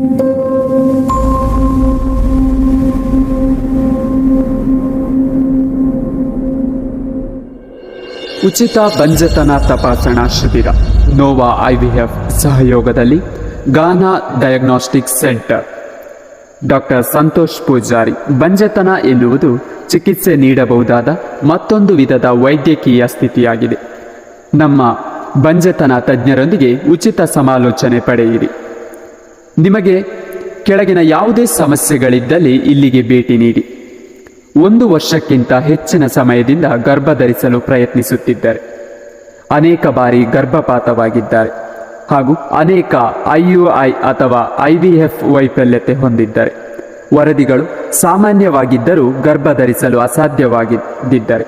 ಉಚಿತ ಬಂಜತನ ತಪಾಸಣಾ ಶಿಬಿರ, ನೋವಾ ಐವಿಎಫ್ ಸಹಯೋಗದಲ್ಲಿ Gana diagnostic centre. Doctor Santosh Poojari, ಬಂಜತನ ಎನ್ನುವುದು ಚಿಕಿತ್ಸೆ ನೀಡಬಹುದಾದ ಮತ್ತೊಂದು ವಿಧದ ವೈದ್ಯಕೀಯ ಸ್ಥಿತಿಯಾಗಿದೆ. ನಮ್ಮ ಬಂಜತನ ತಜ್ಞರೊಂದಿಗೆ ಉಚಿತ ಸಮಾಲೋಚನೆ ಪಡೆಯಿರಿ. ನಿಮಗೆ ಕೆಳಗಿನ ಯಾವುದೇ ಸಮಸ್ಯೆಗಳಿದ್ದಲ್ಲಿ ಇಲ್ಲಿಗೆ ಭೇಟಿ ನೀಡಿ. ಒಂದು ವರ್ಷಕ್ಕಿಂತ ಹೆಚ್ಚಿನ ಸಮಯದಿಂದ ಗರ್ಭಧರಿಸಲು ಪ್ರಯತ್ನಿಸುತ್ತಿದ್ದಾರೆ. ಅನೇಕ ಬಾರಿ ಗರ್ಭಪಾತವಾಗಿದ್ದಾರೆ. ಹಾಗೂ ಅನೇಕ ಐಯುಐ ಅಥವಾ ಐವಿಎಫ್ ವೈಫಲ್ಯತೆ ಹೊಂದಿದ್ದಾರೆ. ವರದಿಗಳು ಸಾಮಾನ್ಯವಾಗಿದ್ದರೂ ಗರ್ಭಧರಿಸಲು ಅಸಾಧ್ಯವಾಗಿದ್ದರೆ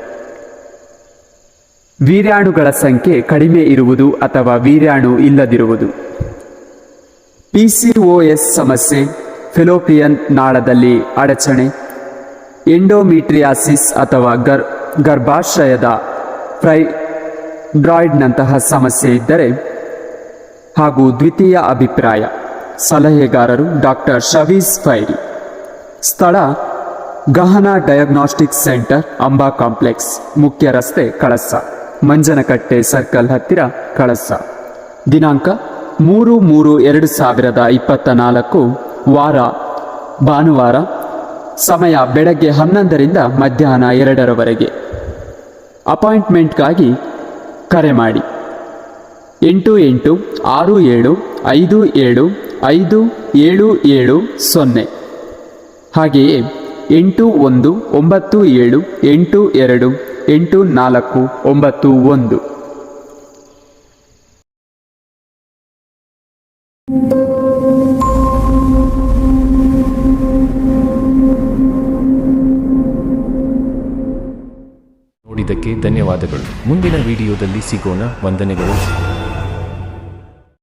ವೀರ್ಯಾಣುಗಳ ಸಂಖ್ಯೆ ಕಡಿಮೆ ಇರುವುದು ಅಥವಾ ವೀರ್ಯಾಣು ಇಲ್ಲದಿರುವುದು ಪಿಸಿಒಎಸ್ ಸಮಸ್ಯೆ ಫಿಲೋಪಿಯನ್ ನಾಳದಲ್ಲಿ ಅಡಚಣೆ ಎಂಡೋಮಿಟ್ರಿಯಾಸಿಸ್ ಅಥವಾ ಗರ್, ಗರ್ಭಾಶಯದ ಫ್ರೈಬ್ರಾಯ್ಡ್ನಂತಹ ಸಮಸ್ಯೆ ಇದ್ದರೆ ಹಾಗೂ ದ್ವಿತೀಯ ಅಭಿಪ್ರಾಯ, ಸಲಹೆಗಾರರು ಡಾಕ್ಟರ್ ಶವೀಸ್ ಫೈರಿ. ಸ್ಥಳ, Gahana diagnostic centre, Amba complex, ಮುಖ್ಯ ರಸ್ತೆ ಕಳಸ, ಮಂಜನಕಟ್ಟೆ ಸರ್ಕಲ್ ಹತ್ತಿರ ಕಳಸ. ದಿನಾಂಕ ಮೂರು ಮೂರು ಎರಡು ಸಾವಿರದ ಇಪ್ಪತ್ತ ನಾಲ್ಕು ವಾರ, ಭಾನುವಾರ, ಸಮಯ ಬೆಳಗ್ಗೆ ಹನ್ನೊಂದರಿಂದ ಮಧ್ಯಾಹ್ನ ಎರಡರವರೆಗೆ. ಅಪಾಯಿಂಟ್ಮೆಂಟ್ಗಾಗಿ ಕರೆ ಮಾಡಿ. ಎಂಟು ಎಂಟು ಆರು ಏಳು ಐದು ಏಳು ಐದು ಏಳು ಏಳು ಸೊನ್ನೆ. ಹಾಗೆಯೇ ಎಂಟು ಒಂದು ಒಂಬತ್ತು ಏಳು ಎಂಟು ಎರಡು ಎಂಟು ನಾಲ್ಕು ಒಂಬತ್ತು ಒಂದು. ನೋಡಿದ್ದಕ್ಕೆ ಧನ್ಯವಾದಗಳು. ಮುಂದಿನ ವಿಡಿಯೋದಲ್ಲಿ ಸಿಗೋಣ. ವಂದನೆಗಳು.